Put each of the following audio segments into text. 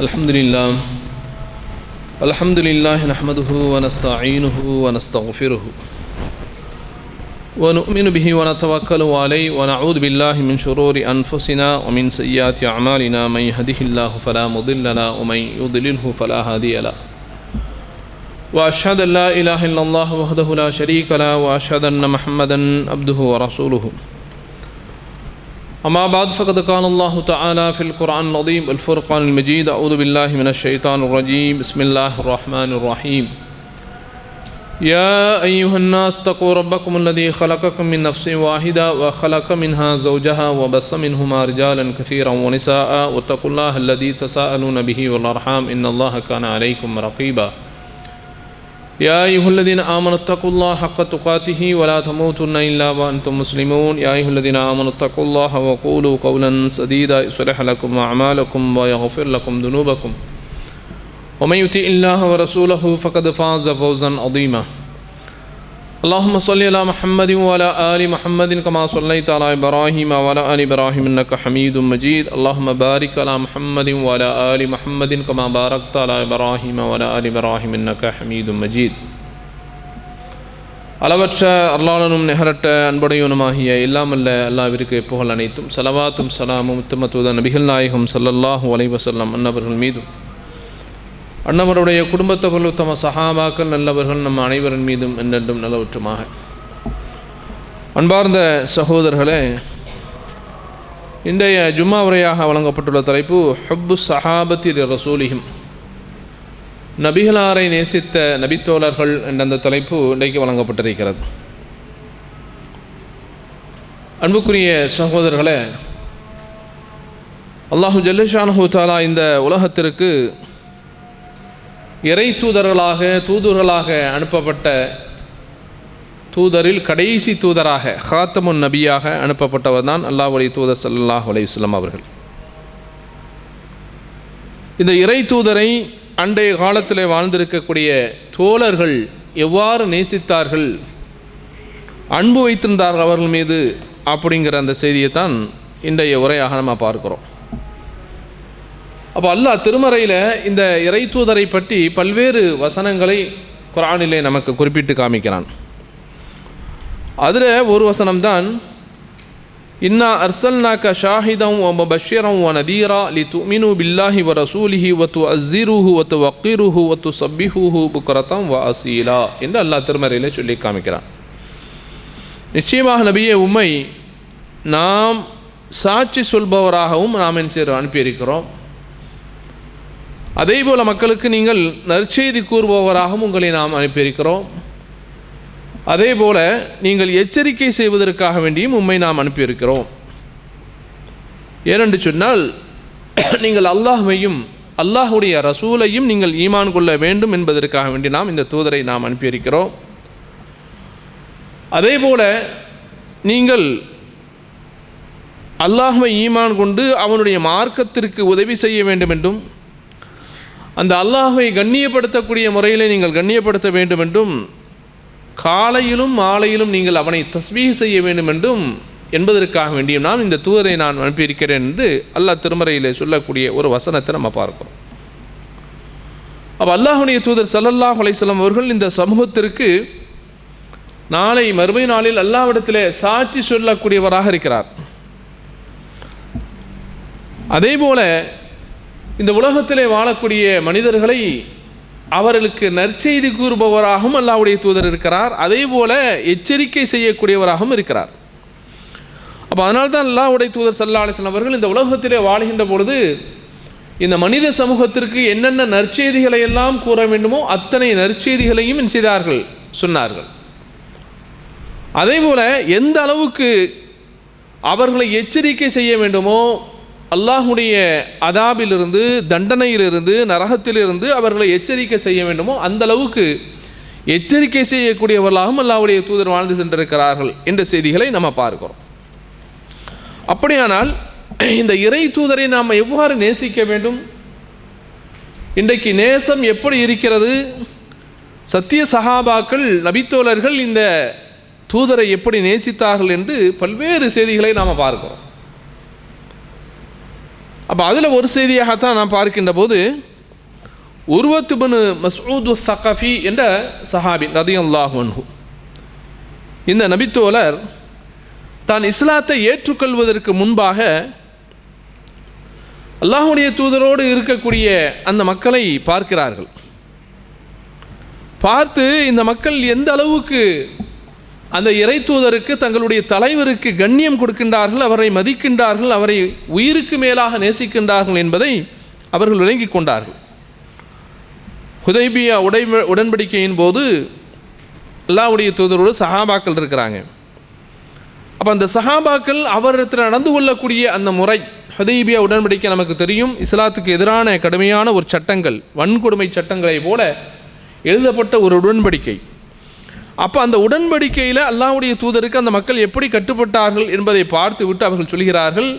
الحمد لله الحمد لله نحمده ونستعينه ونستغفره ونؤمن به ونتوكل عليه ونعوذ بالله من شرور أنفسنا ومن سيئات أعمالنا من يهده الله فلا مضل له ومن يضلله فلا هادي له. وأشهد أن لا إله إلا الله وحده لا شريك له وأشهد أن محمدا عبده ورسوله اما بعد، فقد قال الله تعالى في القرآن العظيم الفرقان المجيد اعوذ بالله من الشيطان الرجيم بسم الله الرحمن الرحيم يا ايها الناس تقوا ربكم الذي خلقكم من نفس واحده وخلق منها زوجها وبص منهما رجالا كثيرا ونساء واتقوا الله الذي تساءلون به والارham ان الله كان عليكم رقيبا یا أيها الذین آمنوا اتقوا اللہ حق تقاته ولا تموتن الا وانتم مسلمون. یا أيها الذین آمنوا اتقوا اللہ وقولوا قولا سدیدا يصلح لكم أعمالكم ويغفر لكم ذنوبكم. ومن يطع الله ورسوله فقد فاز فوزا عظيما. اللهم صل على محمد وعلى آل محمد كما صليت على إبراهيم وعلى آل إبراهيم إنك حميد مجيد اللهم بارك على محمد وعلى آل محمد كما باركت على إبراهيم وعلى آل إبراهيم إنك حميد مجيد அளவற்ற அருளாளனும் நிகரட்ட அன்புடையவனுமாகிய இல்லாமல்ல அல்லாவிற்கு புகழ் அனைத்தும் சலவாத்தும் சலாமும் உத்தமத்துவத நபிகள் நாயகம் சல்லல்லாஹு அலைவசல்லம் அன்னவர்கள் மீதும் அன்னவருடைய குடும்பத்தவர்கள் உத்தம சஹாபாக்கள் நல்லவர்கள் நம் அனைவரின் மீதும் என்றென்றும் நல்லவற்றுமாக அன்பார்ந்த சகோதரர்களே இன்றைய ஜும்மா உரையாக வழங்கப்பட்டுள்ள தலைப்பு ஹப்பு சஹாபத்தி ரசூலிஹிம். நபிகளாரை நேசித்த நபித்தோழர்கள் என்ற அந்த தலைப்பு இன்றைக்கு வழங்கப்பட்டிருக்கிறது. அன்புக்குரிய சகோதரர்களே அல்லாஹு ஜல்லிஷானஹூ தாலா இந்த உலகத்திற்கு இறை தூதர்களாக தூதர்களாக அனுப்பப்பட்ட தூதரில் கடைசி தூதராக ஹாத்தமுன் நபியாக அனுப்பப்பட்டவர் தான் அல்லாஹ் தூதர் சல்லாஹ் அலையுஸ்லாம் அவர்கள். இந்த இறை தூதரை அண்டைய காலத்தில் வாழ்ந்திருக்கக்கூடிய தோழர்கள் எவ்வாறு நேசித்தார்கள் அன்பு வைத்திருந்தார்கள் அவர்கள் மீது அப்படிங்கிற அந்த செய்தியை தான் இன்றைய உரையாக நம்ம பார்க்குறோம். அப்போ அல்லாஹ் திருமறையில் இந்த இறை தூதரை பற்றி பல்வேறு வசனங்களை குரானிலே நமக்கு குறிப்பிட்டு காமிக்கிறான். அதில் ஒரு வசனம்தான் இன்னா அர்சல்னாக்க ஷாஹிதம் ஒ பஷீரம் ஒ நதீரா லி துமினு பில்லாஹி வ ரசூலிஹி ஒத்து அஸ்ஸிருஹு ஒத்து வக்கீருஹு ஒத்து சப்பிஹூஹு புக்கரத்தம் வ அசீலா என்று அல்லாஹ் திருமறையில் சொல்லி காமிக்கிறான். நிச்சயமாக நபியே உம்மை நாம் சாட்சி சொல்பவராகவும் நாம் என்ன செய்கிறோம் அனுப்பியிருக்கிறோம். அதே போல் மக்களுக்கு நீங்கள் நற்செய்தி கூறுபவராகவும் உங்களை நாம் அனுப்பியிருக்கிறோம். அதே போல் நீங்கள் எச்சரிக்கை செய்வதற்காக வேண்டியும் உண்மை நாம் அனுப்பியிருக்கிறோம். ஏனென்று சொன்னால் நீங்கள் அல்லாஹுவையும் அல்லாஹுடைய ரசூலையும் நீங்கள் ஈமான் கொள்ள வேண்டும் என்பதற்காக வேண்டி நாம் இந்த தூதரை நாம் அனுப்பியிருக்கிறோம். அதே போல் நீங்கள் அல்லாஹுவை ஈமான் கொண்டு அவனுடைய மார்க்கத்திற்கு உதவி செய்ய வேண்டும் என்றும் அந்த அல்லாஹுவை கண்ணியப்படுத்தக்கூடிய முறையில் நீங்கள் கண்ணியப்படுத்த வேண்டும் என்றும் காலையிலும் மாலையிலும் நீங்கள் அவனை தஸ்மீக செய்ய வேண்டும் என்றும் என்பதற்காக வேண்டியும் நான் இந்த தூதரை நான் அனுப்பியிருக்கிறேன் என்று அல்லாஹ் திருமறையில் சொல்லக்கூடிய ஒரு வசனத்தை நம்ம பார்க்கிறோம். அப்போ அல்லாஹுடைய தூதர் சல்லல்லாஹ் அலையம் அவர்கள் இந்த சமூகத்திற்கு நாளை மறுமை நாளில் அல்லாவிடத்தில் சாட்சி சொல்லக்கூடியவராக இருக்கிறார். அதே போல இந்த உலகத்திலே வாழக்கூடிய மனிதர்களை அவர்களுக்கு நற்செய்தி கூறுபவராகவும் அல்லாவுடைய தூதர் இருக்கிறார். அதே போல எச்சரிக்கை செய்யக்கூடியவராகவும் இருக்கிறார். அப்போ அதனால்தான் அல்லாவுடைய தூதர் சல்லா அலிஸ்லாம் அவர்கள் இந்த உலகத்திலே வாழ்கின்ற பொழுது இந்த மனித சமூகத்திற்கு என்னென்ன நற்செய்திகளை எல்லாம் கூற வேண்டுமோ அத்தனை நற்செய்திகளையும் செய்தார்கள்? சொன்னார்கள். அதே போல் எந்த அளவுக்கு அவர்களை எச்சரிக்கை செய்ய வேண்டுமோ அல்லாஹுடைய அதாபிலிருந்து தண்டனையிலிருந்து நரகத்திலிருந்து அவர்களை எச்சரிக்கை செய்ய வேண்டுமோ அந்த அளவுக்கு எச்சரிக்கை செய்யக்கூடியவர்களாகவும் அல்லாவுடைய தூதர் வாழ்ந்து சென்றிருக்கிறார்கள் என்ற செய்திகளை நம்ம பார்க்கிறோம். அப்படியானால் இந்த இறை தூதரை நாம் எவ்வாறு நேசிக்க வேண்டும்? இன்றைக்கு நேசம் எப்படி இருக்கிறது? சத்திய சகாபாக்கள் நபித்தோழர்கள் இந்த தூதரை எப்படி நேசித்தார்கள் என்று பல்வேறு செய்திகளை நாம் பார்க்கிறோம். அப்போ அதில் ஒரு செய்தியாகத்தான் நான் பார்க்கின்ற போது உருவத்துபனு மசூது சகஃபி என்ற சஹாபி ரதியல்லாஹு இந்த நபித்தோழர் தான் இஸ்லாத்தை ஏற்றுக்கொள்வதற்கு முன்பாக அல்லாஹுடைய தூதரோடு இருக்கக்கூடிய அந்த மக்களை பார்க்கிறார்கள். பார்த்து இந்த மக்கள் எந்த அளவுக்கு அந்த இறை தூதருக்கு தங்களுடைய தலைவருக்கு கண்ணியம் கொடுக்கின்றார்கள் அவரை மதிக்கின்றார்கள் அவரை உயிருக்கு மேலாக நேசிக்கின்றார்கள் என்பதை அவர்கள் விளங்கி கொண்டார்கள். ஹுதைபியா உடை உடன்படிக்கையின் போது அல்லாவுடைய தூதரோடு சஹாபாக்கள் இருக்கிறாங்க. அப்போ அந்த சஹாபாக்கள் அவரிடத்தில் நடந்து கொள்ளக்கூடிய அந்த முறை ஹுதைபியா உடன்படிக்கை நமக்கு தெரியும். இஸ்லாத்துக்கு எதிரான கடுமையான ஒரு சட்டங்கள் வன்கொடுமை சட்டங்களை போல எழுதப்பட்ட ஒரு உடன்படிக்கை. அப்போ அந்த உடன்படிக்கையில் அல்லாவுடைய தூதருக்கு அந்த மக்கள் எப்படி கட்டுப்பட்டார்கள் என்பதை பார்த்து விட்டு அவர்கள் சொல்கிறார்கள்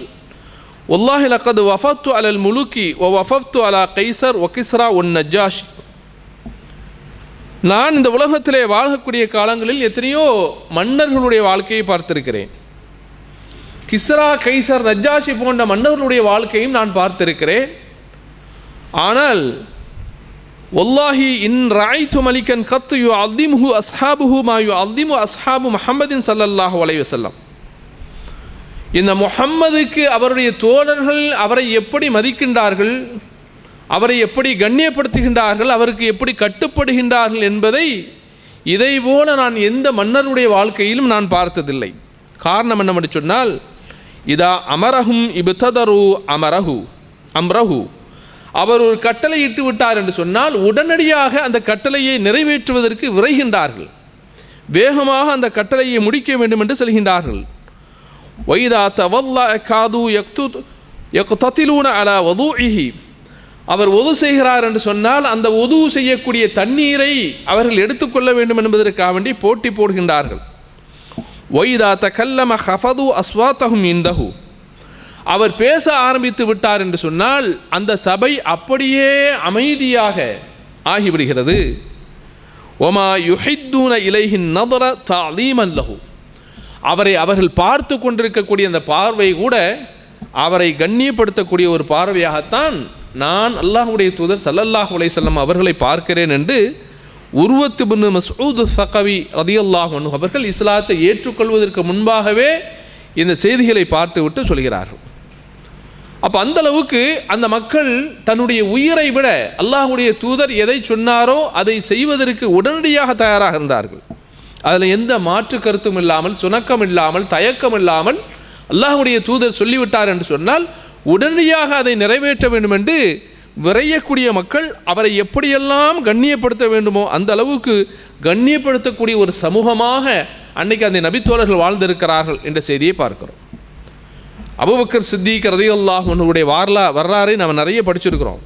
ஒல்லாஹி லக்கது வஃபத்து அலல் முலுக்கி ஒ வஃபத்து அலா கைசர் ஒகிஸ்ரா ஒன் நஜாஷ் நான் இந்த உலகத்திலே வாழக்கூடிய காலங்களில் எத்தனையோ மன்னர்களுடைய வாழ்க்கையை பார்த்திருக்கிறேன். கிஸ்ரா கைசர் நஜாஷி போன்ற மன்னர்களுடைய வாழ்க்கையும் நான் பார்த்திருக்கிறேன். ஆனால் ஒல்லாஹி இன் ராய்த்து மலிக்கன் கத்து யு அல்திமுஹு அஸ்ஹாபுஹு மா யு அல்திமு அஸ்ஹாபு முஹம்மதின் சல்லல்லாஹு அலைஹி செல்லம் இந்த முஹம்மதுக்கு அவருடைய தோழர்கள் அவரை எப்படி மதிக்கின்றார்கள் அவரை எப்படி கண்ணியப்படுத்துகின்றார்கள் அவருக்கு எப்படி கட்டுப்படுகின்றார்கள் என்பதை இதை போல நான் எந்த மன்னருடைய வாழ்க்கையிலும் நான் பார்த்ததில்லை காரணம் என்னவென்று சொன்னால் இதா அமரஹும் இபுத்ததரு அமரஹு அம்ரஹு அவர் ஒரு கட்டளை இட்டு விட்டார் என்று சொன்னால் உடனடியாக அந்த கட்டளையை நிறைவேற்றுவதற்கு விரைகின்றார்கள். வேகமாக அந்த கட்டளையை முடிக்க வேண்டும் என்று செல்கின்றார்கள். வைதா தவல்லா காது யக்து யக்தத்திலூன அலா வதூஇஹி. அவர் ஒது செய்கிறார் என்று சொன்னால் அந்த ஒது செய்யக்கூடிய தண்ணீரை அவர்கள் எடுத்துக்கொள்ள வேண்டும் என்பதற்காக வேண்டி போட்டி போடுகின்றார்கள். ஒய்தா தகல்லம ஹஃபது அஸ்வாத்தகும் இந்தஹூ அவர் பேச ஆரம்பித்து விட்டார் என்று சொன்னால் அந்த சபை அப்படியே அமைதியாக ஆகிவிடுகிறது. ஒமா யுஹித்தூன இலைஹின் நதர தாலீமன் லஹு. அவரை அவர்கள் பார்த்து கொண்டிருக்கக்கூடிய அந்த பார்வை கூட அவரை கண்ணியப்படுத்தக்கூடிய ஒரு பார்வையாகத்தான் நான் அல்லாஹுடைய தூதர் சல்லல்லாஹ் செல்லம் அவர்களை பார்க்கிறேன் என்று உருவத்து பின் மசூத் சகவி ரதியல்லாஹ் அவர்கள் இஸ்லாத்தை ஏற்றுக்கொள்வதற்கு முன்பாகவே இந்த செய்திகளை பார்த்துவிட்டு சொல்கிறார்கள். அப்போ அந்த அளவுக்கு அந்த மக்கள் தன்னுடைய உயிரை விட அல்லாஹுடைய தூதர் எதை சொன்னாரோ அதை செய்வதற்கு உடனடியாக தயாராக இருந்தார்கள். அதில் எந்த மாற்று கருத்தும் இல்லாமல் சுணக்கம் இல்லாமல் தயக்கம் இல்லாமல் அல்லாஹுடைய தூதர் சொல்லிவிட்டார் என்று சொன்னால் உடனடியாக அதை நிறைவேற்ற வேண்டும் என்று விரையக்கூடிய மக்கள் அவரை எப்படியெல்லாம் கண்ணியப்படுத்த வேண்டுமோ அந்த அளவுக்கு கண்ணியப்படுத்தக்கூடிய ஒரு சமூகமாக அன்னைக்கு அந்த நபித்தோழர்கள் வாழ்ந்திருக்கிறார்கள் என்ற செய்தியை பார்க்கிறோம். அபுபக்கர் சித்திக் ரதியுல்லாஹ் உன்னுடைய வரலா வரலாறை நம்ம நிறைய படிச்சிருக்கிறோம்.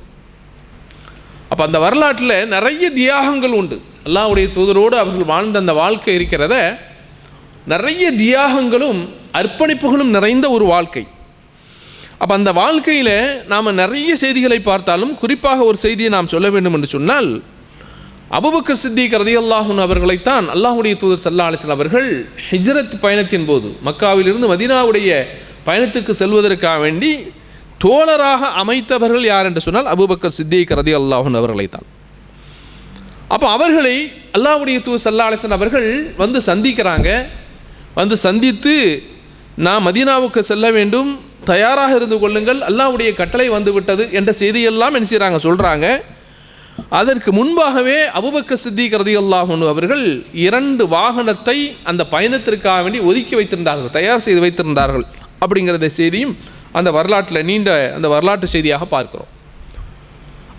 அப்போ அந்த வரலாற்றில் நிறைய தியாகங்கள் உண்டு. அல்லாவுடைய தூதரோடு அவர்கள் வாழ்ந்த அந்த வாழ்க்கை இருக்கிறத நிறைய தியாகங்களும் அர்ப்பணிப்புகளும் நிறைந்த ஒரு வாழ்க்கை. அப்போ அந்த வாழ்க்கையில் நாம் நிறைய செய்திகளை பார்த்தாலும் குறிப்பாக ஒரு செய்தியை நாம் சொல்ல வேண்டும் என்று சொன்னால் அபுபக்கர் சித்திக் ரதியல்லாஹுன் அவர்களைத்தான் அல்லாஹுடைய தூதர் சல்லா அலிஸ்லாம் அவர்கள் ஹிஜ்ரத் பயணத்தின் போது மக்காவிலிருந்து மதீனாவுடைய பயணத்துக்கு செல்வதற்காக வேண்டி தோழராக அமைத்தவர்கள் யார் என்று சொன்னால் அபுபக்கர் சித்திக் ரதி அவர்களை தான். அப்போ அவர்களை அல்லாஹுடைய தூ சல்லா அவர்கள் வந்து சந்திக்கிறாங்க. வந்து சந்தித்து நான் மதீனாவுக்கு செல்ல வேண்டும். தயாராக இருந்து கொள்ளுங்கள். அல்லாவுடைய கட்டளை வந்து விட்டது என்ற செய்தியெல்லாம் என்ன செய்கிறாங்க சொல்கிறாங்க அதற்கு முன்பாகவே அபுபக்க சித்திக் ரதியுல்லாஹன் அவர்கள் இரண்டு வாகனத்தை அந்த பயணத்திற்காக வேண்டி ஒதுக்கி வைத்திருந்தார்கள் தயார் செய்து வைத்திருந்தார்கள். அப்படிங்கிறத செய்தியும் அந்த வரலாற்றில் நீண்ட அந்த வரலாற்று செய்தியாக பார்க்கிறோம்.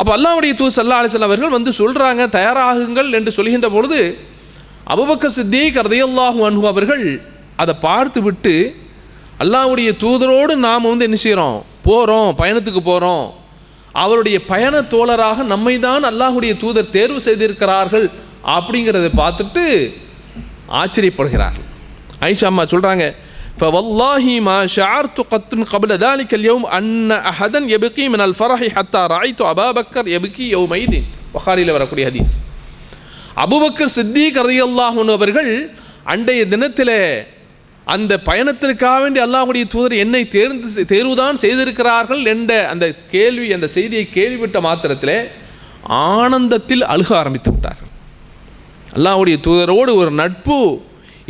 அப்போ அல்லாவுடைய தூ சல்லா அலிசல்லம் அவர்கள் வந்து சொல்கிறாங்க தயாராகுங்கள் என்று சொல்கின்ற பொழுது அபுபக்க சித்திக் ரதியுல்லாஹு அன்ஹு அவர்கள் அதை பார்த்து விட்டு அல்லாவுடைய தூதரோடு நாம் வந்து என்ன செய்கிறோம்? போகிறோம் பயணத்துக்கு போகிறோம் அவருடைய பயண தோழராக நம்மை தான் அல்லாஹுடைய தூதர் தேர்வு செய்திருக்கிறார்கள் அப்படிங்கிறத பார்த்துட்டு ஆச்சரியப்படுகிறார்கள். ஐஷா அம்மா சொல்கிறாங்க فوالله ما شعرت قط قبل ذلك اليوم أن أحدا يبكي من الفرح حتى رأيت أبا بكر يبكي يومئذ புகாரியில் வரக்கூடிய ஹதீஸ் அபுபக்கர் சித்திக் ரதியல்லாஹுன் அவர்கள் அண்டைய தினத்தில் அந்த பயணத்திற்காக வேண்டி அல்லாஹ்வுடைய தூதர் என்னை தேர்ந்து செ- தேர்வுதான் செய்திருக்கிறார்கள் என்ற அந்த கேள்வி அந்த செய்தியை கேள்விப்பட்ட மாத்திரத்திலே ஆனந்தத்தில் அழுக ஆரம்பித்து விட்டார்கள் அல்லாஹ்வுடைய தூதரோடு ஒரு நட்பு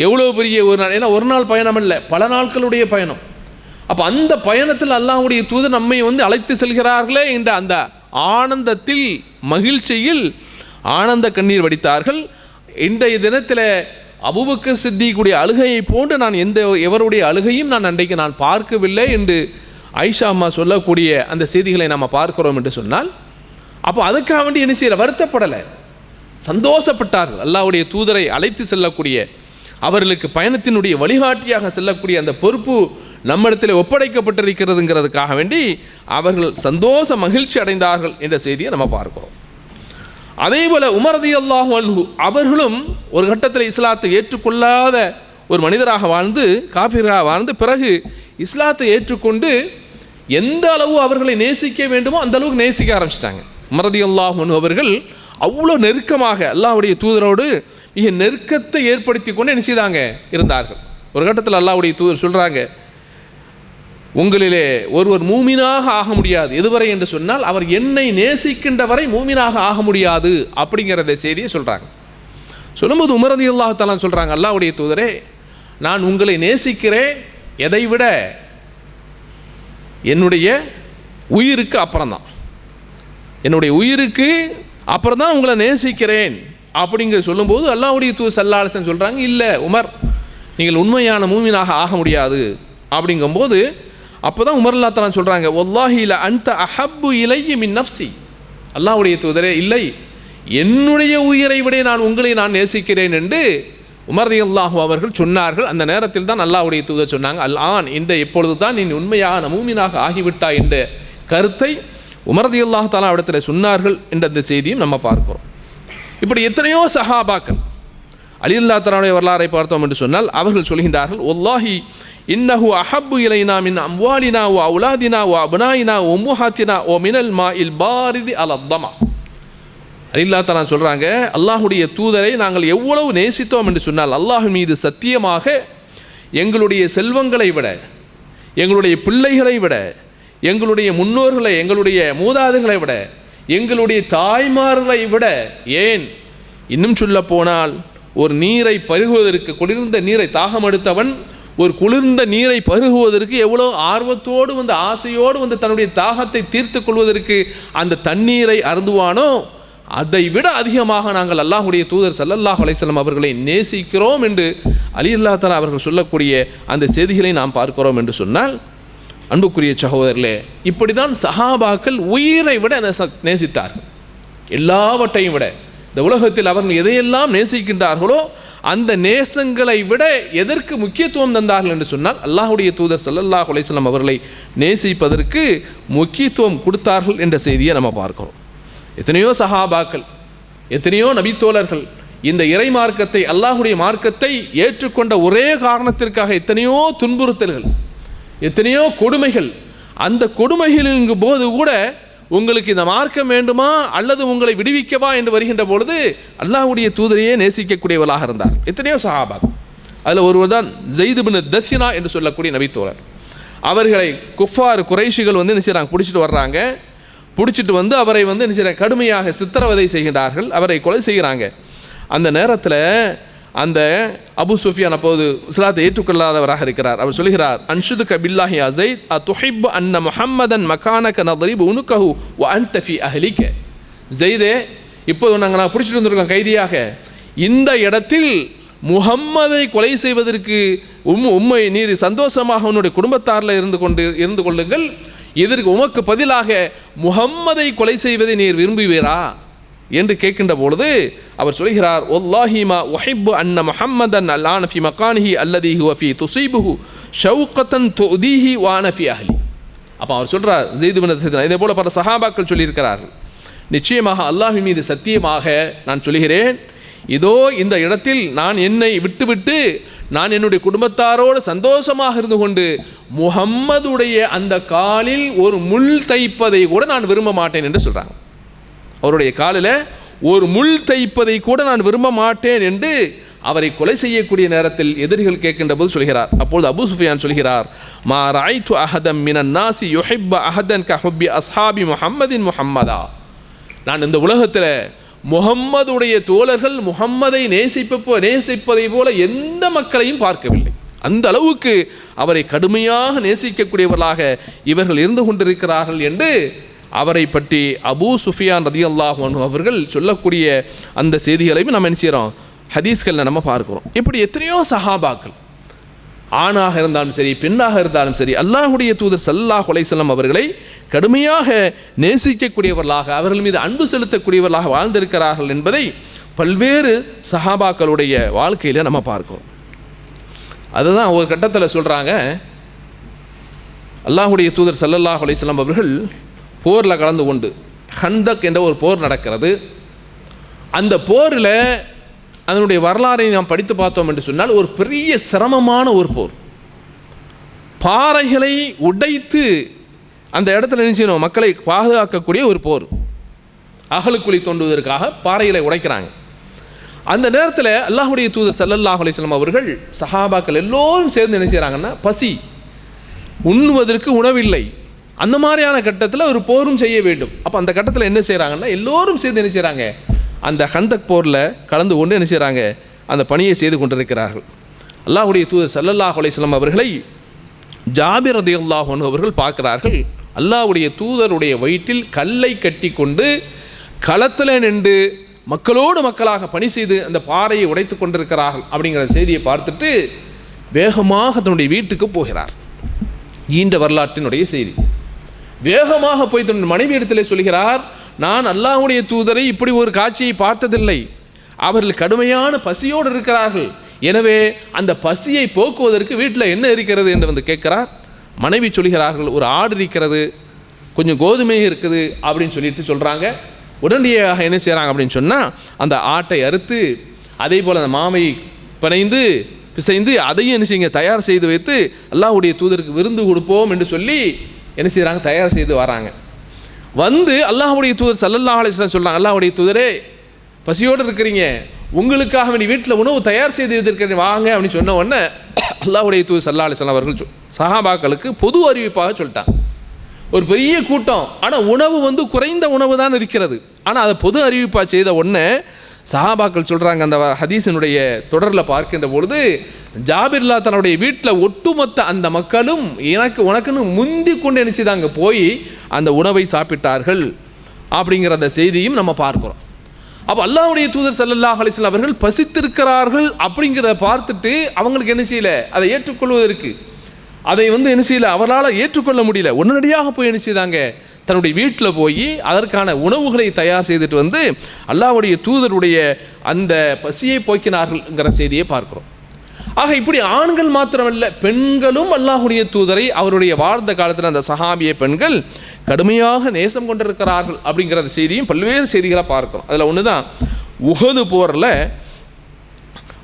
எவ்வளோ பெரிய ஒரு நாள்? ஏன்னா ஒரு நாள் பயணம் இல்லை பல நாட்களுடைய பயணம். அப்போ அந்த பயணத்தில் அல்லாஹுடைய தூது நம்மை வந்து அழைத்து செல்கிறார்களே என்ற அந்த ஆனந்தத்தில் மகிழ்ச்சியில் ஆனந்த கண்ணீர் வடித்தார்கள். இன்றைய தினத்தில் அபுபக்கர் சித்திக்குடைய அழுகையை போன்று நான் எந்த எவருடைய அழுகையும் நான் அன்றைக்கு நான் பார்க்கவில்லை என்று ஐஷா அம்மா சொல்லக்கூடிய அந்த செய்திகளை நாம் பார்க்கிறோம் என்று சொன்னால் அப்போ அதுக்காக வேண்டி என்ன செய்யற வருத்தப்படலை. சந்தோஷப்பட்டார்கள். அல்லாவுடைய தூதரை அழைத்து செல்லக்கூடிய அவர்களுக்கு பயணத்தினுடைய வழிகாட்டியாக செல்லக்கூடிய அந்த பொறுப்பு நம்மிடத்தில் ஒப்படைக்கப்பட்டிருக்கிறதுங்கிறதுக்காக வேண்டி அவர்கள் சந்தோஷ மகிழ்ச்சி அடைந்தார்கள் என்ற செய்தியை நம்ம பார்க்கிறோம். அதே போல உமரதி அல்லாஹு அன்ஹு அவர்களும் ஒரு கட்டத்தில் இஸ்லாத்தை ஏற்றுக்கொள்ளாத ஒரு மனிதராக வாழ்ந்து காஃபிராக வாழ்ந்து பிறகு இஸ்லாத்தை ஏற்றுக்கொண்டு எந்த அளவு அவர்களை நேசிக்க வேண்டுமோ அந்த அளவுக்கு நேசிக்க ஆரம்பிச்சிட்டாங்க. உமரதி அல்லாஹு அவர்கள் அவ்வளோ நெருக்கமாக அல்லாஹ்வுடைய தூதரோடு நெருக்கத்தை ஏற்படுத்தி கொண்டு என்ன செய்தாங்க? இருந்தார்கள். ஒரு கட்டத்தில் அல்லாவுடைய தூதர் சொல்கிறாங்க உங்களிலே ஒருவர் மூமினாக ஆக முடியாது. எதுவரை? என்று சொன்னால் அவர் என்னை நேசிக்கின்ற வரை மூமினாக ஆக முடியாது. அப்படிங்கிறத செய்தியை சொல்கிறாங்க சொல்லும்போது உமரதி அல்லாஹ் சொல்கிறாங்க அல்லாவுடைய தூதரே நான் உங்களை நேசிக்கிறேன். எதை விட என்னுடைய உயிருக்கு அப்புறம்தான். என்னுடைய உயிருக்கு அப்புறம் தான் உங்களை நேசிக்கிறேன். அப்படிங்கிற சொல்லும்போது அல்லாவுடைய தூ சல்லாலசன் சொல்கிறாங்க இல்லை உமர் நீங்கள் உண்மையான மூமினாக ஆக முடியாது. அப்படிங்கும்போது அப்போ தான் உமர் அல்லா தலான் சொல்கிறாங்க ஒல்லாஹில அன்த அஹப்பு இலையி மின் நப்சி அல்லாவுடைய தூதரே இல்லை என்னுடைய உயிரை விட நான் உங்களை நான் நேசிக்கிறேன் என்று உமர் அல்லாஹு அவர்கள் சொன்னார்கள். அந்த நேரத்தில் தான் அல்லாவுடைய தூதர் சொன்னாங்க அல் ஆன் இந்த இப்பொழுது தான் நீ உண்மையான மூமினாக ஆகிவிட்டாய் என்ற கருத்தை உமரதி அல்லாஹ் தாலா இடத்துல சொன்னார்கள் என்ற அந்த செய்தியும் நம்ம பார்க்கிறோம். இப்படி எத்தனையோ சஹாபாக்கள் அலில்லா தலாவுடைய வரலாறை பார்த்தோம் என்று சொன்னால் அவர்கள் சொல்கின்றார்கள் ஒல்லாஹி இன்னஹு அஹப்பு இலைனா மின் அம்வாலினா ஓ அவுலாதினா ஓ அபுனாயினா ஓ முஹாத்தினா ஓ மினல் மா இல் பாரிதி அல் அத்தமா அலில்லா தலா சொல்கிறாங்க அல்லாஹுடைய தூதரை நாங்கள் எவ்வளவு நேசித்தோம் என்று சொன்னால் அல்லாஹ் மீது சத்தியமாக எங்களுடைய செல்வங்களை விட எங்களுடைய பிள்ளைகளை விட எங்களுடைய முன்னோர்களை எங்களுடைய மூதாதைகளை விட எங்களுடைய தாய்மார்களை விட ஏன் இன்னும் சொல்ல போனால் ஒரு நீரை பருகுவதற்கு குளிர்ந்த நீரை தாகம் எடுத்தவன் ஒரு குளிர்ந்த நீரை பருகுவதற்கு எவ்வளோ ஆர்வத்தோடு வந்து ஆசையோடு வந்து தன்னுடைய தாகத்தை தீர்த்து கொள்வதற்கு அந்த தண்ணீரை அருந்துவானோ? அதை விட அதிகமாக நாங்கள் அல்லாஹுடைய தூதர் சல்லல்லாஹ் அலைசல்லம் அவர்களை நேசிக்கிறோம் என்று அலி அல்லா தலா அவர்கள் சொல்லக்கூடிய அந்த செய்திகளை நாம் பார்க்கிறோம் என்று சொன்னால் அன்புக்குரிய சகோதரர்களே இப்படி தான் சஹாபாக்கள் உயிரை விட நேச- நேசித்தார்கள் எல்லாவற்றையும் விட. இந்த உலகத்தில் அவர்கள் எதையெல்லாம் நேசிக்கின்றார்களோ அந்த நேசங்களை விட எதற்கு முக்கியத்துவம் தந்தார்கள் என்று சொன்னால் அல்லாஹுடைய தூதர் சல்லல்லா அலைஹி அவர்களை நேசிப்பதற்கு முக்கியத்துவம் கொடுத்தார்கள் என்ற செய்தியை நம்ம பார்க்கிறோம். எத்தனையோ சஹாபாக்கள் எத்தனையோ நபித்தோழர்கள் இந்த இறை மார்க்கத்தை அல்லாஹுடைய மார்க்கத்தை ஏற்றுக்கொண்ட ஒரே காரணத்திற்காக எத்தனையோ துன்புறுத்தல்கள் எத்தனையோ கொடுமைகள். அந்த கொடுமைகளின் போது கூட உங்களுக்கு இந்த மார்க்கம் வேண்டுமா? அல்லது உங்களை விடுவிக்கவா? என்று வருகின்ற பொழுது அல்லாஹுடைய தூதரையே நேசிக்கக்கூடியவர்களாக இருந்தார். எத்தனையோ சஹாபாத் அதில் ஒருவர் தான் ஜெய்துபின் தர்ஷினா என்று சொல்லக்கூடிய நபித்தோழர். அவர்களை குஃபார் குறைஷிகள் வந்து என்ன செய்கிறாங்க பிடிச்சிட்டு வர்றாங்க. பிடிச்சிட்டு வந்து அவரை வந்து என்ன செய்கிறாங்க கடுமையாக சித்திரவதை செய்கின்றார்கள். அவரை கொலை செய்கிறாங்க. அந்த நேரத்தில் அந்த அபு சுஃபியான் அப்போது இஸ்லாத்தை ஏற்றுக்கொள்ளாதவராக இருக்கிறார். அவர் சொல்கிறார் அன்ஷுது கபில்லாஹி அசைத் அ துஹிப் அன்ன முஹம்மதன் மகானக நதரிப் உனுக்கஹு வ அன்த ஃபி ஜெய்தே இப்போது நாங்கள் நான் பிடிச்சிட்டு வந்திருக்கோம் கைதியாக. இந்த இடத்தில் முஹம்மதை கொலை செய்வதற்கு உம் உண்மை நீர் சந்தோஷமாக உன்னுடைய குடும்பத்தாரில் இருந்து கொண்டு இருந்து கொள்ளுங்கள். இதற்கு உமக்கு பதிலாக முஹம்மதை கொலை செய்வதை நீர் விரும்புவீரா? என்று கேட்கின்ற பொழுது அவர் சொல்கிறார் ஒல்லாஹிமா ஒஹிப்பு அன்ன முஹம்மதன் அல்லான ஃபி மக்கானிஹி அல்லதி ஹுவஃபி துசீபுஹு ஷவுகத்தன் துதீஹி வானஃபி அஹ்லி அப்போ அவர் சொல்கிறார் ஜெய்து பின் இதே போல பல சஹாபாக்கள் சொல்லியிருக்கிறார்கள். நிச்சயமாக அல்லாஹி மீது சத்தியமாக நான் சொல்கிறேன் இதோ இந்த இடத்தில் நான் என்னை விட்டுவிட்டு நான் என்னுடைய குடும்பத்தாரோடு சந்தோஷமாக இருந்து கொண்டு முஹம்மதுடைய அந்த காலில் ஒரு முள் தைப்பதை கூட நான் விரும்ப மாட்டேன் என்று சொல்கிறாங்க அவருடைய காலில் ஒரு முள் தைப்பதை கூட நான் விரும்ப மாட்டேன் என்று அவரை கொலை செய்யக்கூடிய நேரத்தில் எதிரிகள் கேட்கின்ற போது சொல்கிறார். அப்பொழுது அபு சுஃபியான் சொல்கிறார் மா ராய்த்து அஹதம் மினன் நாசி யுஹிப் அஹதன் கஹுப்பி அஸ்ஹாபி முஹம்மதின் முஹம்மதா. நான் இந்த உலகத்தில் முகம்மதுடைய தோழர்கள் முகம்மதை நேசிப்ப நேசிப்பதை போல எந்த மக்களையும் பார்க்கவில்லை. அந்த அளவுக்கு அவரை கடுமையாக நேசிக்கக்கூடியவர்களாக இவர்கள் இருந்து கொண்டிருக்கிறார்கள் என்று அவரை பற்றி அபூ சுஃபியான் ரதி அல்லாஹ் அவர்கள் சொல்லக்கூடிய அந்த செய்திகளையும் நம்ம என்ன செய்கிறோம் ஹதீஸ்களில் நம்ம பார்க்குறோம். இப்படி எத்தனையோ சஹாபாக்கள் ஆணாக இருந்தாலும் சரி பெண்ணாக இருந்தாலும் சரி அல்லாஹுடைய தூதர் சல்லாஹ் அலைசல்லம் அவர்களை கடுமையாக நேசிக்கக்கூடியவர்களாக அவர்கள் மீது அன்பு செலுத்தக்கூடியவர்களாக வாழ்ந்திருக்கிறார்கள் என்பதை பல்வேறு சஹாபாக்களுடைய வாழ்க்கையில் நம்ம பார்க்கிறோம். அதுதான் ஒரு கட்டத்தில் சொல்கிறாங்க அல்லாஹுடைய தூதர் சல்லல்லாஹ் அலைசல்லம் அவர்கள் போரில் கலந்து கொண்டு ஹந்தக் என்ற ஒரு போர் நடக்கிறது. அந்த போரில் அதனுடைய வரலாறை நாம் படித்து பார்த்தோம் என்று சொன்னால் ஒரு பெரிய சிரமமான ஒரு போர். பாறைகளை உடைத்து அந்த இடத்துல என்ன செய்யணும்? மக்களை பாதுகாக்கக்கூடிய ஒரு போர். அகலுக்குழி தோண்டுவதற்காக பாறைகளை உடைக்கிறாங்க. அந்த நேரத்தில் அல்லாஹுடைய தூதர் சல்லல்லாஹ் அலிஸ்லாம் அவர்கள் சஹாபாக்கள் எல்லோரும் சேர்ந்து என்ன செய்கிறாங்கன்னா பசி உண்ணுவதற்கு உணவில்லை. அந்த மாதிரியான கட்டத்தில் ஒரு போரும் செய்ய வேண்டும். அப்போ அந்த கட்டத்தில் என்ன செய்கிறாங்கன்னா எல்லோரும் சேர்ந்து என்ன செய்கிறாங்க அந்த ஹந்தக் போரில் கலந்து கொண்டு என்ன செய்கிறாங்க அந்த பணியை செய்து கொண்டிருக்கிறார்கள். அல்லாஹுடைய தூதர் சல்லல்லாஹ் அலையம் அவர்களை ஜாபிர் ரதி அல்லாஹன் அவர்கள் பார்க்கிறார்கள். அல்லாஹுடைய தூதருடைய வயிற்றில் கல்லை கட்டி கொண்டு களத்தில் நின்று மக்களோடு மக்களாக பணி செய்து அந்த பாறையை உடைத்து கொண்டிருக்கிறார்கள் அப்படிங்கிற செய்தியை பார்த்துட்டு வேகமாக தன்னுடைய வீட்டுக்கு போகிறார். ஈண்ட வரலாற்றினுடைய செய்தி. வேகமாக போய் தன் மனைவி இடத்திலே சொல்கிறார் நான் அல்லாஹுடைய தூதரை இப்படி ஒரு காட்சியை பார்த்ததில்லை. அவர்கள் கடுமையான பசியோடு இருக்கிறார்கள். எனவே அந்த பசியை போக்குவதற்கு வீட்டில் என்ன இருக்கிறது? என்று வந்து கேட்கிறார். மனைவி சொல்கிறார்கள் ஒரு ஆடு இருக்கிறது கொஞ்சம் கோதுமை இருக்குது அப்படின்னு சொல்லிட்டு சொல்கிறாங்க உடனடியாக என்ன செய்கிறாங்க அப்படின்னு சொன்னால் அந்த ஆட்டை அறுத்து அதே போல் அந்த மாமை பிணைந்து பிசைந்து அதையும் என்ன செய்யுங்க தயார் செய்து வைத்து அல்லாஹுடைய தூதருக்கு விருந்து கொடுப்போம் என்று சொல்லி என்ன செய்கிறாங்க தயார் செய்து வராங்க. வந்து அல்லாஹுடைய தூதர் சல்லல்லாஹ் அலிஸ்லாம் சொல்கிறாங்க அல்லாஹ்வுடைய தூதரே பசியோடு இருக்கிறீங்க. உங்களுக்காக வேண்டி வீட்டில் உணவு தயார் செய்து வைத்திருக்கிறேன் வாங்க. அப்படின்னு சொன்ன உடனே அல்லாஹுடைய தூதர் சல்லா அலிஸ்லாம் அவர்கள் சஹாபாக்களுக்கு பொது அறிவிப்பாக சொல்லிட்டாங்க. ஒரு பெரிய கூட்டம். ஆனால் உணவு வந்து குறைந்த உணவு தான் இருக்கிறது. ஆனால் அதை பொது அறிவிப்பாக செய்த உடனே சஹாபாக்கள் சொல்கிறாங்க அந்த ஹதீஸினுடைய தொடரில் பார்க்கின்ற பொழுது ஜாபிர்லா தன்னுடைய வீட்டில் ஒட்டுமொத்த அந்த மக்களும் எனக்கு உனக்குன்னு முந்தி கொண்டு நினச்சிதாங்க போய் அந்த உணவை சாப்பிட்டார்கள் அப்படிங்கிற அந்த செய்தியும் நம்ம பார்க்குறோம். அப்போ அல்லாவுடைய தூதர் சல்லல்லாஹ் அலைஹி அவர்கள் பசித்திருக்கிறார்கள் அப்படிங்கிறத பார்த்துட்டு அவங்களுக்கு என்ன செய்யல? அதை ஏற்றுக்கொள்வதற்கு. அதை வந்து என்ன செய்யலை? அவரால் ஏற்றுக்கொள்ள முடியல. உடனடியாக போய் என்ன செய்தாங்க? தன்னுடைய வீட்டில் போய் அதற்கான உணவுகளை தயார் செய்துட்டு வந்து அல்லாவுடைய தூதருடைய அந்த பசியை போக்கினார்கள்ங்கிற செய்தியை பார்க்குறோம். ஆக இப்படி ஆண்கள் மாத்திரமல்ல பெண்களும் அல்லாஹுடைய தூதரை அவருடைய வாழ்ந்த காலத்தில் அந்த சஹாபிய பெண்கள் கடுமையாக நேசம் கொண்டிருக்கிறார்கள் அப்படிங்கிற செய்தியும் பல்வேறு செய்திகளை பார்க்குறோம். அதில் ஒன்று தான் உகது போரில்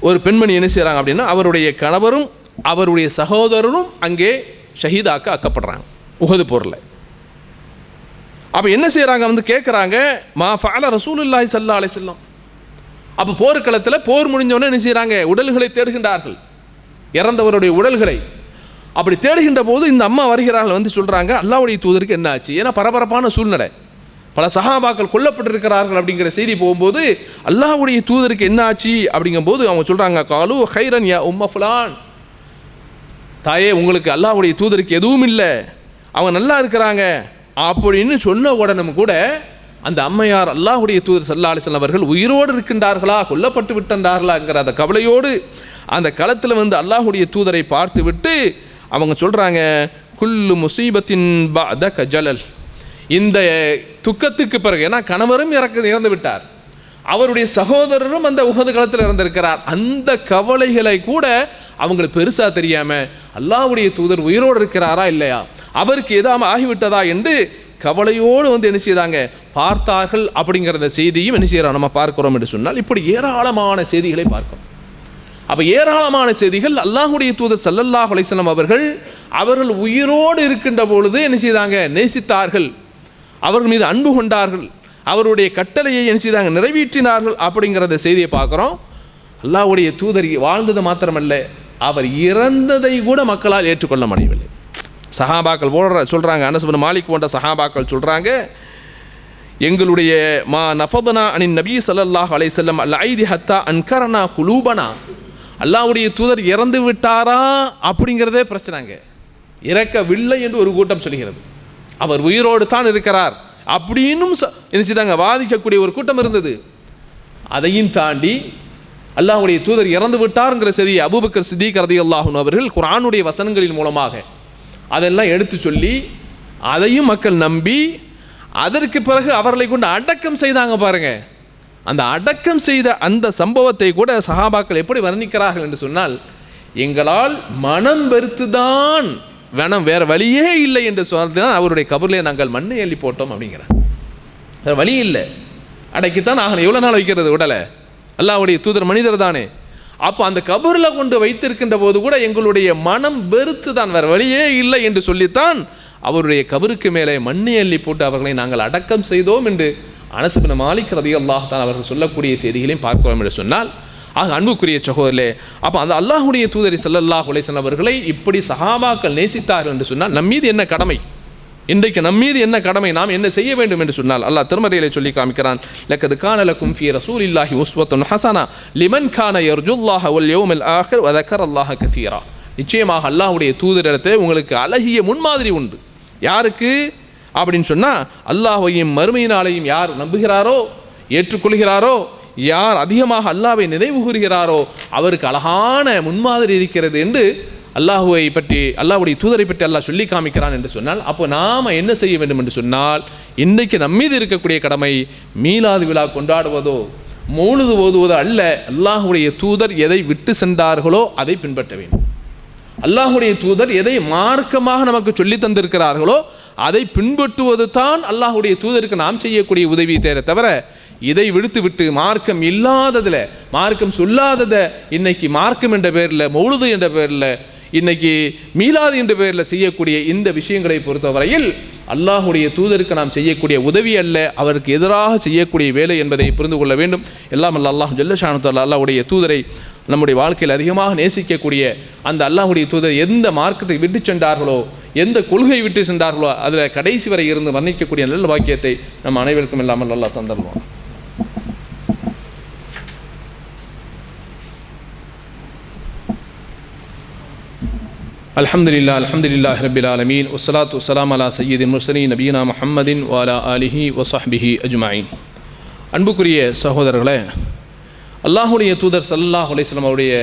ஒரு பெண்மணி என்ன செய்கிறாங்க அப்படின்னா அவருடைய கணவரும் அவருடைய சகோதரரும் அங்கே ஷஹீதாக்க ஆக்கப்படுறாங்க. உகது போரில். அப்போ என்ன செய்கிறாங்க வந்து கேட்குறாங்க மா ஃபால ரசூலுல்லாஹி சல்லா அலை செல்லம் அப்போ போர்க்களத்தில் போர் முடிஞ்சவொடனே என்ன செய்கிறாங்க உடல்களை தேடுகின்றார்கள். இறந்தவருடைய உடல்களை. அப்படி தேடுகின்ற போது இந்த அம்மா வருகிறார்கள் வந்து சொல்கிறாங்க அல்லாஹ்வுடைய தூதருக்கு என்ன ஆச்சு? ஏன்னா பரபரப்பான சூழ்நிலை. பல சகாபாக்கள் கொல்லப்பட்டிருக்கிறார்கள் அப்படிங்கிற செய்தி போகும்போது அல்லாஹ்வுடைய தூதருக்கு என்ன ஆச்சு? அப்படிங்கும்போது அவங்க சொல்கிறாங்க காலு ஹைரன் யா உம்ம ஃபுலான். தாயே உங்களுக்கு அல்லாஹ்வுடைய தூதருக்கு எதுவும் இல்லை. அவங்க நல்லா இருக்கிறாங்க. அப்படின்னு சொன்ன உடனும் கூட அந்த அம்மையார் அல்லாஹுடைய தூதர் சல்லா அலிஸ்லாம் அவர்கள் உயிரோடு இருக்கின்றார்களா கொல்லப்பட்டு விட்டார்களாங்கிற அந்த கவலையோடு அந்த களத்தில் வந்து அல்லாஹுடைய தூதரை பார்த்து விட்டு அவங்க சொல்கிறாங்க குல்லு முசீபத்தின் பஅத கஜலல் இந்த துக்கத்துக்கு பிறகு ஏன்னா கணவரும் இறக்க இறந்து விட்டார். அவருடைய சகோதரரும் அந்த உகது களத்தில் இருந்திருக்கிறார் அந்த கவலைகளை கூட அவங்களுக்கு பெருசாக தெரியாமல் அல்லாவுடைய தூதர் உயிரோடு இருக்கிறாரா இல்லையா? அவருக்கு ஏதாவது ஆகிவிட்டதா என்று கவலையோடு வந்து என்ன செய்தாங்க? பார்த்தார்கள் அப்படிங்கிற செய்தியும் என்ன செய்கிறோம் நம்ம பார்க்கிறோம் என்று சொன்னால் இப்படி ஏராளமான செய்திகளை பார்க்கிறோம். அப்போ ஏராளமான செய்திகள் அல்லாஹுடைய தூதர் சல்லல்லாஹ் அலைஹி அவர்கள் அவர்கள் உயிரோடு இருக்கின்ற பொழுது என்ன செய்தாங்க? நேசித்தார்கள். அவர்கள் மீது அன்பு கொண்டார்கள். அவருடைய கட்டளையை என்ன செய்தாங்க? நிறைவேற்றினார்கள் அப்படிங்கிறத செய்தியை பார்க்குறோம். அல்லாஹ்வுடைய தூதர் வாழ்ந்தது மாத்திரமல்ல அவர் இறந்ததை கூட மக்களால் ஏற்றுக்கொள்ள முடியவில்லை. சஹாபாக்கள் போடுற சொல்கிறாங்க அனசுபன் மாலிக் போன்ற சஹாபாக்கள் சொல்கிறாங்க எங்களுடைய மா நஃபதனா அனின் நபி சல்லாஹ் அலை செல்லம் அல்ல ஐதி ஹத்தா அன்கரனா குலூபனா. அல்லாஹ்வுடைய தூதர் இறந்து விட்டாரா அப்படிங்கிறதே பிரச்சனைங்க. இறக்கவில்லை என்று ஒரு கூட்டம் சொல்கிறது. அவர் உயிரோடு தான் இருக்கிறார். அப்படின்னும் ச- வாதிக்கக்கூடிய ஒரு கூட்டம் இருந்தது. அதையும் தாண்டி அல்லாஹுடைய தூதர் இறந்து விட்டாருங்கிற செய்தியை அபுபக்கர் சித்திக் அல்லாஹூன் அவர்கள் குரானுடைய வசனங்களின் மூலமாக அதெல்லாம் எடுத்து சொல்லி அதையும் மக்கள் நம்பி அதற்கு பிறகு அவர்களை கொண்டு அடக்கம் செய்தாங்க பாருங்க. அந்த அடக்கம் செய்த அந்த சம்பவத்தை கூட சஹாபாக்கள் எப்படி வர்ணிக்கிறார்கள் என்று சொன்னால் எங்களால் மனம் வெறுத்துதான் வேணாம் வேறு வழியே இல்லை என்று சொன்னால் அவருடைய கபரிலே நாங்கள் மண்ணை அள்ளி போட்டோம் அப்படிங்கிறார். வேறு வழி இல்லை. அடைக்கித்தான் ஆகணும். எவ்வளோ நாள் வைக்கிறது உடலை? அல்லாவுடைய தூதர் மனிதர் தானே. அப்போ அந்த கபரில் கொண்டு வைத்திருக்கின்ற போது கூட எங்களுடைய மனம் வெறுத்து தான் வேறு வழியே இல்லை என்று சொல்லித்தான் அவருடைய கபருக்கு மேலே மண்ணை அள்ளி போட்டு அவர்களை நாங்கள் அடக்கம் செய்தோம் என்று அனசுபின மாலிக் ரதி அல்லாஹ் தான் அவர்கள் சொல்லக்கூடிய செய்திகளையும் பார்க்கிறோம் என்று சொன்னால் ஆக அன்புக்குரிய சகோதரே அப்போ அந்த அல்லாஹுடைய தூதரி ஸல்லல்லாஹு அலைஹி அவர்களை இப்படி சஹாபாக்கள் நேசித்தார்கள் என்று சொன்னால் நம் மீது என்ன கடமை? இன்றைக்கு நம் மீது என்ன கடமை? நாம் என்ன செய்ய வேண்டும் என்று சொன்னால் அல்லாஹ் திருமறையிலே சொல்லி காமிக்கிறான் லக்கது கான ஃபி ரசூல் இல்லாஹி உஸ்வத்துன் ஹசனா லிமன் கான யர்ஜுல்லாஹ வல் யௌமில் ஆஹர் வதக்கர் அல்லாஹ கதீரா நிச்சயமாக அல்லாஹ்வுடைய தூதரிடத்தை உங்களுக்கு அழகிய முன்மாதிரி உண்டு. யாருக்கு? அப்படின்னு சொன்னால் அல்லாஹையும் மறுமையினாலையும் யார் நம்புகிறாரோ ஏற்றுக்கொள்கிறாரோ யார் அதிகமாக அல்லாவை நினைவு கூறுகிறாரோ அவருக்கு அழகான முன்மாதிரி இருக்கிறது என்று அல்லாஹுவை பற்றி அல்லாஹுடைய தூதரை பற்றி அல்லாஹ் சொல்லி காமிக்கிறான் என்று சொன்னால் அப்போ நாம் என்ன செய்ய வேண்டும் என்று சொன்னால் இன்றைக்கு நம்மீது இருக்கக்கூடிய கடமை மீலாது விழா கொண்டாடுவதோ மூழுது ஓதுவதோ அல்ல அல்லாஹுடைய தூதர் எதை விட்டு சென்றார்களோ அதை பின்பற்ற வேண்டும். அல்லாஹுடைய தூதர் எதை மார்க்கமாக நமக்கு சொல்லி தந்திருக்கிறார்களோ அதை பின்பற்றுவது தான் அல்லாஹுடைய தூதருக்கு நாம் செய்யக்கூடிய உதவி தேர தவிர இதை விடுத்து விட்டு மார்க்கம் இல்லாததில் மார்க்கம் சொல்லாததை இன்னைக்கு மார்க்கம் என்ற பேரில் மௌழுது என்ற பேரில் இன்னைக்கு மீளாது என்ற பேரில் செய்யக்கூடிய இந்த விஷயங்களை பொறுத்தவரையில் அல்லாஹுடைய தூதருக்கு நாம் செய்யக்கூடிய உதவி அல்ல அவருக்கு எதிராக செய்யக்கூடிய வேலை என்பதை புரிந்து கொள்ள வேண்டும். எல்லாம் அல்ல அல்லாஹ் ஜல்லஷானு அல்லாஹுடைய தூதரை நம்முடைய வாழ்க்கையில் அதிகமாக நேசிக்கக்கூடிய அந்த அல்லாஹுடைய தூதர் எந்த மார்க்கத்தை விட்டு சென்றார்களோ எந்த கொள்கை விட்டு சென்றார்களோ அதில் கடைசி வரை இருந்து வர்ணிக்கக்கூடிய நல்ல வாக்கியத்தை நம்ம அனைவருக்கும் இல்லாமல் நல்லா தந்துடுவோம் அலமதுல்லா அலமதுல்லா ஹரபில் ஆலமீன் ஒசலாத்து வலாம் அலா சையீதின் முர்சலி நபீனா முஹம்மதின் வாலா அலிஹி வசாஹ்பிஹி அஜ்மாயின் அன்புக்குரிய சகோதரர்களே அல்லாஹுடைய தூதர் சல்லாஹ் அலிஸ்லாம் அவருடைய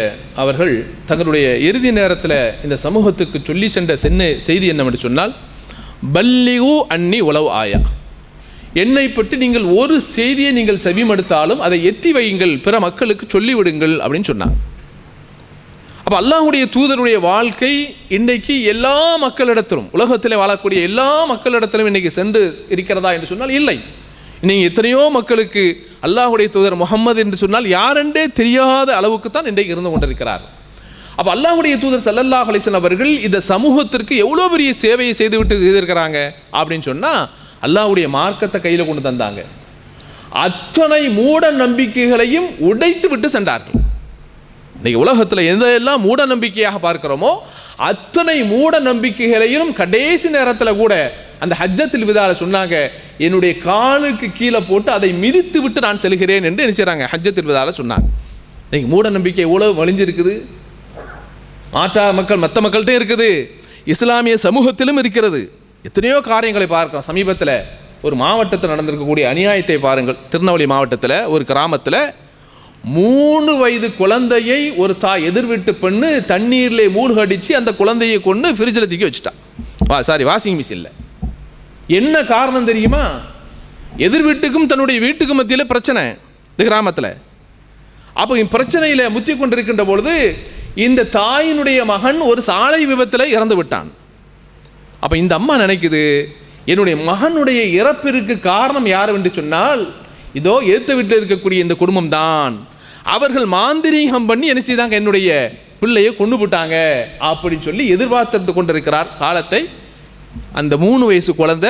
அவர்கள் தங்களுடைய இறுதி நேரத்தில் இந்த சமூகத்துக்கு சொல்லி சென்ற சென்னை செய்தி என்னவென்று சொன்னால் பல்லிகு அன்னி உளவு ஆயா. என்னை பற்றி நீங்கள் ஒரு செய்தியை நீங்கள் செவிமடுத்தாலும் அதை எத்தி வையுங்கள் பிற மக்களுக்கு சொல்லிவிடுங்கள் அப்படின்னு சொன்னார். அப்போ அல்லாஹுடைய தூதருடைய வாழ்க்கை இன்றைக்கு எல்லா மக்களிடத்திலும் உலகத்தில் வாழக்கூடிய எல்லா மக்களிடத்திலும் இன்றைக்கி சென்று இருக்கிறதா என்று சொன்னால் இல்லை. நீங்கள் எத்தனையோ மக்களுக்கு அல்லாஹுடைய தூதர் முகம்மது என்று சொன்னால் யாரென்றே தெரியாத அளவுக்கு தான் இன்றைக்கு இருந்து கொண்டிருக்கிறார். அப்போ அல்லாஹுடைய தூதர் சல்லல்லாஹ் அலிசன் அவர்கள் இந்த சமூகத்திற்கு எவ்வளோ பெரிய சேவையை செய்துவிட்டு செய்திருக்கிறாங்க அப்படின்னு சொன்னால் அல்லாஹுடைய மார்க்கத்தை கையில் கொண்டு தந்தாங்க. அத்தனை மூட நம்பிக்கைகளையும் உடைத்து விட்டு சென்றார்கள். இன்னைக்கு உலகத்தில் எதெல்லாம் மூட நம்பிக்கையாக பார்க்குறோமோ அத்தனை மூட நம்பிக்கைகளையும் கடைசி நேரத்தில் கூட அந்த ஹஜ்ஜத்தில் விதால சொன்னாங்க என்னுடைய காலுக்கு கீழே போட்டு அதை மிதித்து விட்டு நான் செல்கிறேன் என்று நினைச்சாங்க ஹஜ்ஜத்தில் விதால சொன்னாங்க. இன்னைக்கு மூட நம்பிக்கை எவ்வளோ வலிஞ்சிருக்குது? மாட்டா மக்கள் மற்ற மக்கள்கிட்ட இருக்குது. இஸ்லாமிய சமூகத்திலும் இருக்கிறது. எத்தனையோ காரியங்களை பார்க்கிறோம். சமீபத்தில் ஒரு மாவட்டத்தில் நடந்திருக்கக்கூடிய அநியாயத்தை பாருங்கள். திருநெல்வேலி மாவட்டத்தில் ஒரு கிராமத்தில் மூணு வயது குழந்தையை ஒரு தாய் எதிர்விட்டு பெண்ணு தண்ணீரில் மூழ்கடிச்சு அந்த குழந்தையை கொண்டு ஃப்ரிட்ஜில் தூக்கி வச்சுட்டான் வா சாரி வாஷிங் மிஷினில் என்ன காரணம் தெரியுமா? எதிர் வீட்டுக்கும் தன்னுடைய வீட்டுக்கும் மத்தியில் பிரச்சனை இந்த கிராமத்தில். அப்போ பிரச்சனையில் முத்தி கொண்டிருக்கின்ற பொழுது இந்த தாயினுடைய மகன் ஒரு சாலை விபத்தில் இறந்து விட்டான். அப்போ இந்த அம்மா நினைக்குது என்னுடைய மகனுடைய இறப்பிற்கு காரணம் யார் என்று சொன்னால் இதோ ஏத்த வீட்டில் இருக்கக்கூடிய இந்த குடும்பம் தான் அவர்கள் மாந்திரீகம் பண்ணி என்ன செய்தாங்க? என்னுடைய பிள்ளையை கொண்டு போட்டாங்க. அப்படின்னு சொல்லி எதிர்பார்த்து கொண்டிருக்கிறார். காலத்தை அந்த மூணு வயசு குழந்தை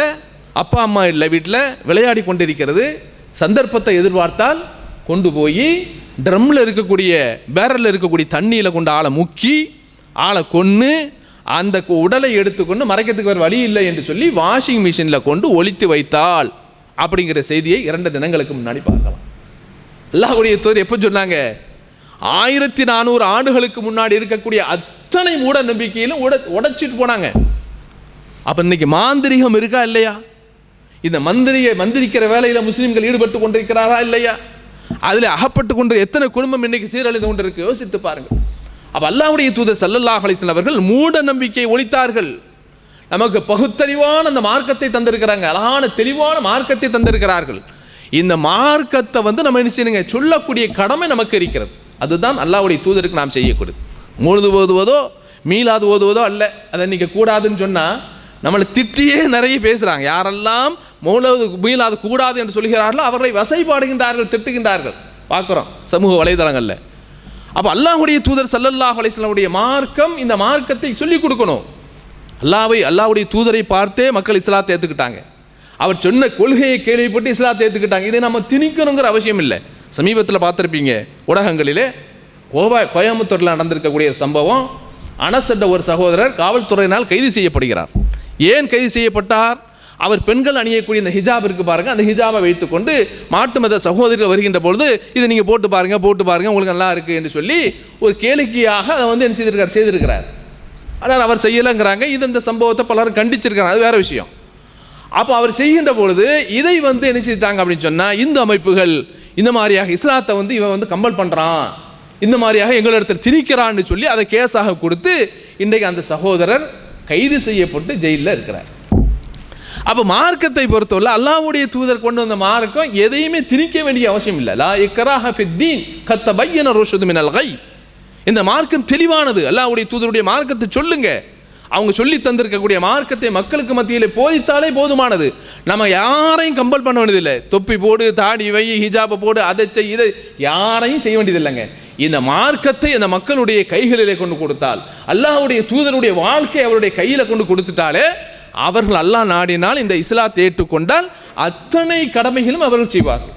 அப்பா அம்மா இல்லை வீட்டில் விளையாடி கொண்டிருக்கிறது. சந்தர்ப்பத்தை எதிர்பார்த்தால் கொண்டு போய் ட்ரம்மில் இருக்கக்கூடிய பேரலில் இருக்கக்கூடிய தண்ணியில் கொண்டு ஆளை முக்கி ஆளை கொன்று அந்த கு- உடலை எடுத்துக்கொண்டு மறைக்கிறதுக்கு வேறு வழி இல்லை என்று சொல்லி வாஷிங் மிஷினில் கொண்டு ஒழித்து வைத்தாள். அப்படிங்கிற செய்தியை இரண்டு தினங்களுக்கு முன்னாடி பார்க்கலாம். அல்லாஹுடைய தூதர் எப்போ சொன்னாங்க? ஆயிரத்தி நானூறு ஆண்டுகளுக்கு முன்னாடி இருக்கக்கூடிய அத்தனை மூட நம்பிக்கையிலும் உட உடைச்சிட்டு போனாங்க. அப்போ இன்னைக்கு மாந்திரிகம் இருக்கா இல்லையா? இந்த மந்திரியை மந்திரிக்கிற வேலையில் முஸ்லீம்கள் ஈடுபட்டு கொண்டிருக்கிறாரா இல்லையா? அதில் அகப்பட்டு கொண்டு எத்தனை குடும்பம் இன்னைக்கு சீரழிந்து கொண்டிருக்கு? யோசித்து பாருங்கள். அப்போ அல்லாவுடைய தூதர் சல்லல்லாஹ் அலைஹி அவர்கள் மூட நம்பிக்கை ஒழித்தார்கள். நமக்கு பகுத்தறிவான அந்த மார்க்கத்தை தந்திருக்கிறாங்க. அழகான தெளிவான மார்க்கத்தை தந்திருக்கிறார்கள். இந்த மார்க்கத்தை வந்து நம்ம என்ன செய்யணுங்க? சொல்லக்கூடிய கடமை நமக்கு இருக்கிறது. அதுதான் அல்லாவுடைய தூதருக்கு நாம் செய்யக்கூடாது முழுது ஓதுவதோ மீளாது ஓதுவதோ அல்ல. அதை நீங்கள் கூடாதுன்னு சொன்னால் நம்மளை திட்டியே நிறைய பேசுகிறாங்க யாரெல்லாம் மூலவது மீளாது கூடாது என்று சொல்கிறார்களோ அவர்களை வசைபாடுகின்றார்கள் திட்டுகின்றார்கள். பார்க்குறோம் சமூக வலைதளங்களில். அப்போ அல்லாஹுடைய தூதர் சல்லல்லாஹ் அலைஹி மார்க்கம் இந்த மார்க்கத்தை சொல்லிக் கொடுக்கணும். அல்லாவை அல்லாவுடைய தூதரை பார்த்தே மக்கள் இஸ்லாத்தை ஏற்றுக்கிட்டாங்க அவர் சொன்ன கொள்கையை கேள்விப்பட்டு இஸ்லாத்தை ஏற்றுக்கிட்டாங்க இதை நம்ம திணிக்கணுங்கிற அவசியம் இல்லை. சமீபத்தில் பார்த்துருப்பீங்க ஊடகங்களிலே கோவா கோயம்புத்தூரில் நடந்திருக்கக்கூடிய ஒரு சம்பவம். அனஸ் ஒரு சகோதரர் காவல்துறையினால் கைது செய்யப்படுகிறார். ஏன் கைது செய்யப்பட்டார்? அவர் பெண்கள் அணியக்கூடிய இந்த ஹிஜாப் இருக்கு பாருங்க அந்த ஹிஜாபை வைத்துக்கொண்டு மாட்டு மத சகோதரிகள் வருகின்ற பொழுது இதை நீங்கள் போட்டு பாருங்க போட்டு பாருங்க உங்களுக்கு நல்லா இருக்கு என்று சொல்லி ஒரு கேளிக்கையாக அதை வந்து என்ன செய்திருக்கார்? செய்திருக்கிறார். ஆனால் அவர் செய்யலைங்கிறாங்க. இது இந்த சம்பவத்தை பலரும் கண்டிச்சிருக்காங்க அது வேற விஷயம். அப்போ அவர் செய்கின்ற பொழுது இதை வந்து என்ன செய்தாங்க அப்படின்னு சொன்னால் இந்த அமைப்புகள் இந்த மாதிரியாக இஸ்லாத்தை வந்து இவன் வந்து கம்பல் பண்ணுறான் இந்த மாதிரியாக எங்களிடத்தில் திணிக்கிறான்னு சொல்லி அதை கேஸாக கொடுத்து இன்றைக்கு அந்த சகோதரர் கைது செய்யப்பட்டு ஜெயிலில் இருக்கிறார். அப்போ மார்க்கத்தை பொறுத்தவரை அல்லாஹ்வுடைய தூதர் கொண்டு வந்த மார்க்கம் எதையுமே திணிக்க வேண்டிய அவசியம் இல்லை. லா இக்கராஹ கத்த பையன ருஷது மினல் கை. இந்த மார்க்கம் தெளிவானது. அல்லாவுடைய தூதருடைய மார்க்கத்தை சொல்லுங்க. அவங்க சொல்லி தந்திருக்கக்கூடிய மார்க்கத்தை மக்களுக்கு மத்தியில் போதித்தாலே போதுமானது. நம்ம யாரையும் கம்பல் பண்ண வேண்டியதில்லை. தொப்பி போடு தாடி வை ஹிஜாபை போடு அதை செய் இதை யாரையும் செய்ய வேண்டியதில்லைங்க. இந்த மார்க்கத்தை அந்த மக்களுடைய கைகளிலே கொண்டு கொடுத்தால் அல்லாஹ்வுடைய தூதருடைய வாழ்க்கை அவருடைய கையில் கொண்டு கொடுத்துட்டாலே அவர்கள் அல்லாஹ் நாடினால் இந்த இஸ்லாத்தை ஏற்றுக்கொண்டால் அத்தனை கடமைகளும் அவர்கள் செய்வார்கள்.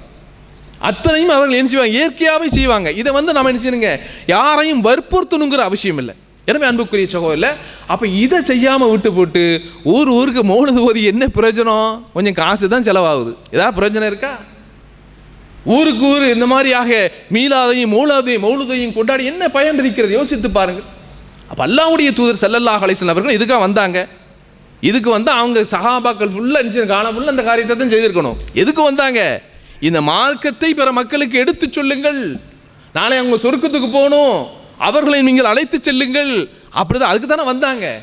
அத்தனையும் அவர்கள் என்ன செய்வாங்க? இயற்கையாகவே செய்வாங்க. இதை வந்து நம்ம என்ன செய்யணுங்க? யாரையும் வற்புறுத்தணுங்கிற அவசியம் இல்லை. எனவே அன்புக்குரிய சகோதரில் அப்போ இதை செய்யாமல் விட்டு போட்டு ஊர் ஊருக்கு மோனது போது என்ன பிரயோஜனம்? கொஞ்சம் காசு தான் செலவாகுது. ஏதாவது பிரயோஜனம் இருக்கா? ஊருக்கு ஊர் இந்த மாதிரியாக மீளாதையும் மூலாதையும் மௌலுதையும் கொண்டாடி என்ன பயன் இருக்கிறது? யோசித்து பாருங்கள். அப்போ அல்லாவுடைய தூதர் செல்லல்லா அலைஹி அவர்கள் இதுக்காக வந்தாங்க. இதுக்கு வந்து அவங்க சகாபாக்கள் ஃபுல்லாக காலம் ஃபுல்லாக அந்த காரியத்தை தான் செய்திருக்கணும். எதுக்கு வந்தாங்க? இந்த மார்க்கத்தை பிற மக்களுக்கு எடுத்து சொல்லுங்கள். நாளை அவங்க சொர்க்கத்துக்கு போகணும். அவர்களை நீங்கள் அழைத்து செல்லுங்கள். அப்படிதான் அதுக்கு தானே வந்தாங்க.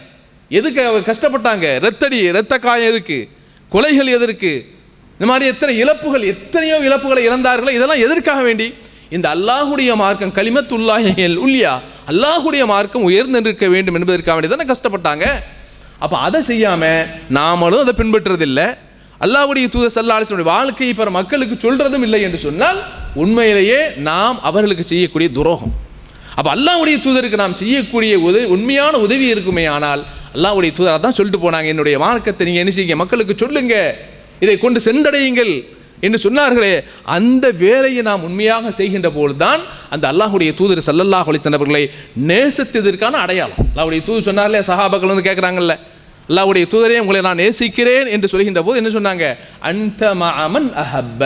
எதுக்கு அவங்க கஷ்டப்பட்டாங்க? ரத்தடி ரத்த காயம் எதுக்கு? கொலைகள் எதற்கு? இந்த மாதிரி எத்தனை இழப்புகள் எத்தனையோ இழப்புகளை இழந்தார்களோ இதெல்லாம் எதற்காக வேண்டி? இந்த அல்லாஹுடைய மார்க்கம் கலிமத்துல்லாஹில் உல்லியா அல்லாஹுடைய மார்க்கம் உயர்ந்திருக்க வேண்டும் என்பதற்காக வேண்டி தானே கஷ்டப்பட்டாங்க. அப்போ அதை செய்யாமல் நாமளும் அதை பின்பற்றுறதில்லை. அல்லாவுடைய தூதர் சல்லாஹனுடைய வாழ்க்கையை பிற மக்களுக்கு சொல்கிறதும் இல்லை என்று சொன்னால் உண்மையிலேயே நாம் அவர்களுக்கு செய்யக்கூடிய துரோகம். அப்போ அல்லாவுடைய தூதருக்கு நாம் செய்யக்கூடிய உதவி உண்மையான உதவி இருக்குமே ஆனால் அல்லாவுடைய தூதர் அதான் சொல்லிட்டு போனாங்க என்னுடைய மார்க்கத்தை நீங்கள் என்ன செய்யுங்க? மக்களுக்கு சொல்லுங்க. இதை கொண்டு சென்றடையுங்கள். என்று சொன்னார்களே அந்த வேலையை நாம் உண்மையாக செய்கின்ற போதுதான் அந்த அல்லாஹுடைய தூதர் சல்லல்லாஹ் அலைஹி வஸல்லம் அவர்களை அடையாளம். அல்லாவுடைய தூது சொன்னார்லே சஹாபாக்கள் வந்து கேட்குறாங்கல்ல அல்லாவுடைய தூதரே உங்களை நான் நேசிக்கிறேன் என்று சொல்கின்ற போது என்ன சொன்னாங்க? அந்த மாமன் அஹப்ப.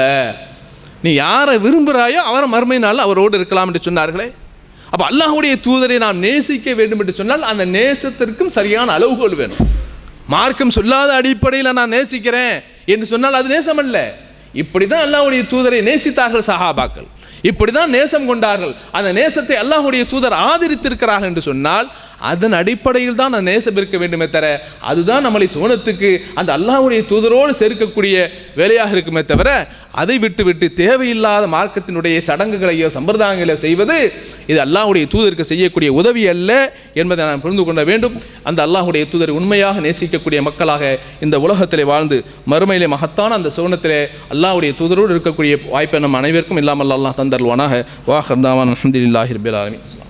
நீ யாரை விரும்புகிறாயோ அவரை மறுமை நாள் அவரோடு இருக்கலாம் என்று சொன்னார்களே. அப்போ அல்லாஹுடைய தூதரை நாம் நேசிக்க வேண்டும் என்று சொன்னால் அந்த நேசத்திற்கும் சரியான அளவுகோல் வேணும். மார்க்கம் சொல்லாத அடிப்படையில் நான் நேசிக்கிறேன் என்று சொன்னால் அது நேசம் அல்ல இப்படி தான் அல்லாஹுடைய தூதரை நேசித்தார்கள் சஹாபாக்கள். இப்படிதான் நேசம் கொண்டார்கள். அந்த நேசத்தை அல்லாஹுடைய தூதர் ஆதரித்திருக்கிறார்கள் என்று சொன்னால் அதன் அடிப்படையில் தான் அந்த நேசம் இருக்க வேண்டுமே தவிர அதுதான் நம்மளை சுவனத்துக்கு அந்த அல்லாஹுடைய தூதரோடு சேர்க்கக்கூடிய வேலையாக இருக்குமே தவிர அதை விட்டுவிட்டு தேவையில்லாத மார்க்கத்தினுடைய சடங்குகளையோ சம்பிரதாயங்களையோ செய்வது இது அல்லாஹுடைய தூதருக்கு செய்யக்கூடிய உதவி அல்ல என்பதை நாம் புரிந்து கொள்ள வேண்டும். அந்த அல்லாஹுடைய தூதர் உண்மையாக நேசிக்கக்கூடிய மக்களாக இந்த உலகத்திலே வாழ்ந்து மறுமையிலே மகத்தான அந்த சுவனத்திலே அல்லாஹுடைய தூதரோடு இருக்கக்கூடிய வாய்ப்பை நம் அனைவருக்கும் இல்லாமல் அல்லாஹ் தந்தருவானாக வாஹர்தாவான் அஹமதுல்லாஹி ரபில்